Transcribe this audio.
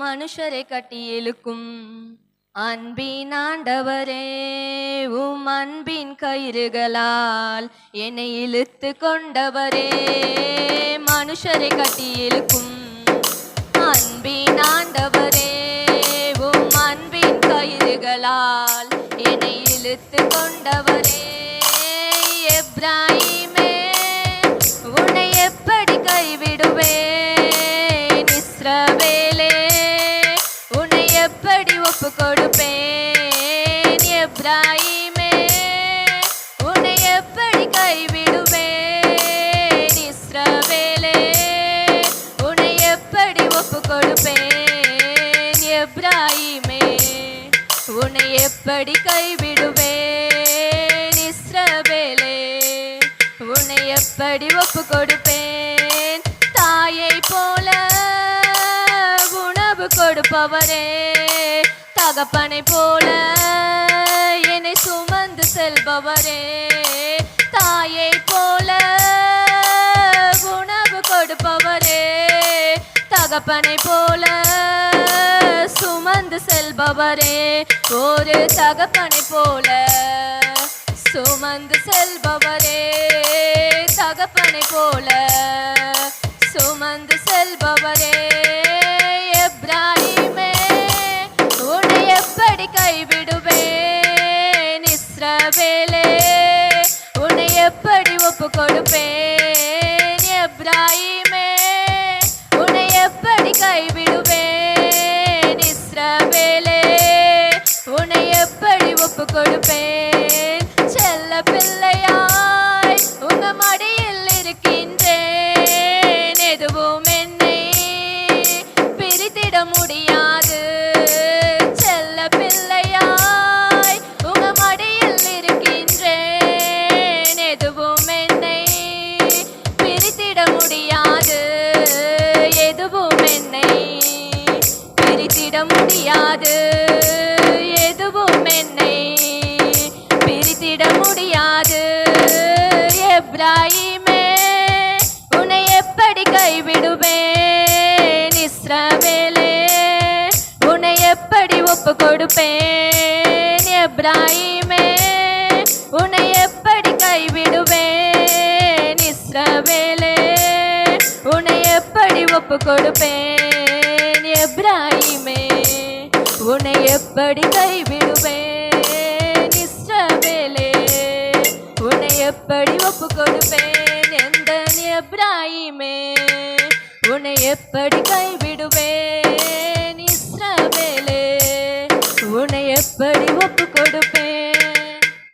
மனுஷரை கட்டி இழுக்கும். அன்பின் ஆண்டவரே உம் அன்பின் கயிறுகளால் என்னை இழுத்து கொண்டவரே. மனுஷரை கட்டி இழுக்கும். அன்பின் ஆண்டவரே உம் அன்பின் கயிறுகளால் என்னை இழுத்து கொண்டவரே. எப்ராஹிமே எப்படி கொடுப்பேன். எப்ராஹிமே உன்னை எப்படி கைவிடுவேன்? இஸ்ரவேலே உன்னை எப்படி ஒப்பு கொடுப்பேன் எப்ராஹிமே உன்னை எப்படி கைவிடுவேன்? இஸ்ரவேலே உன்னை எப்படி ஒப்பு கொடுப்பேன் தாயை போல உணவு கொடுப்பவரே. தகப்பனை போல என்னை சுமந்து செல்பவரே. தாயை போல உணவு கொடுப்பவரே. தகப்பனை போல சுமந்து செல்பவரே. ஒரு தகப்பனை போல சுமந்து செல்பவரே. தகப்பனை போல கைவிடுவேன் இஸ்ரவேலே. உன்னை எப்படி ஒப்பு கொடுப்பேன் எப்ராஹிமே உன்னை எப்படி கைவிடுவேன் இஸ்ரவேலே. உன்னை எப்படி ஒப்பு கொடு முடியாது. எதுவும் என்னை பிரித்திட முடியாது. எதுவும் என்னை பிரித்திட முடியாது. எப்ராஹிமே உன்னை எப்படி கைவிடுவேன்? இஸ்ரவேலே உன்னை எப்படி ஒப்பு கொடுப்பேன் எப்ராஹிமே உன்னை எப்படி ஒப்பு கொடுப்பேன்? எப்ராஹிமே உன்னை எப்படி கைவிடுவேன்? இஸ்ரவேலே உன்னை எப்படி ஒப்பு கொடுப்பேன்? எந்த எப்ராஹிமே உன்னை எப்படி கைவிடுவேன்?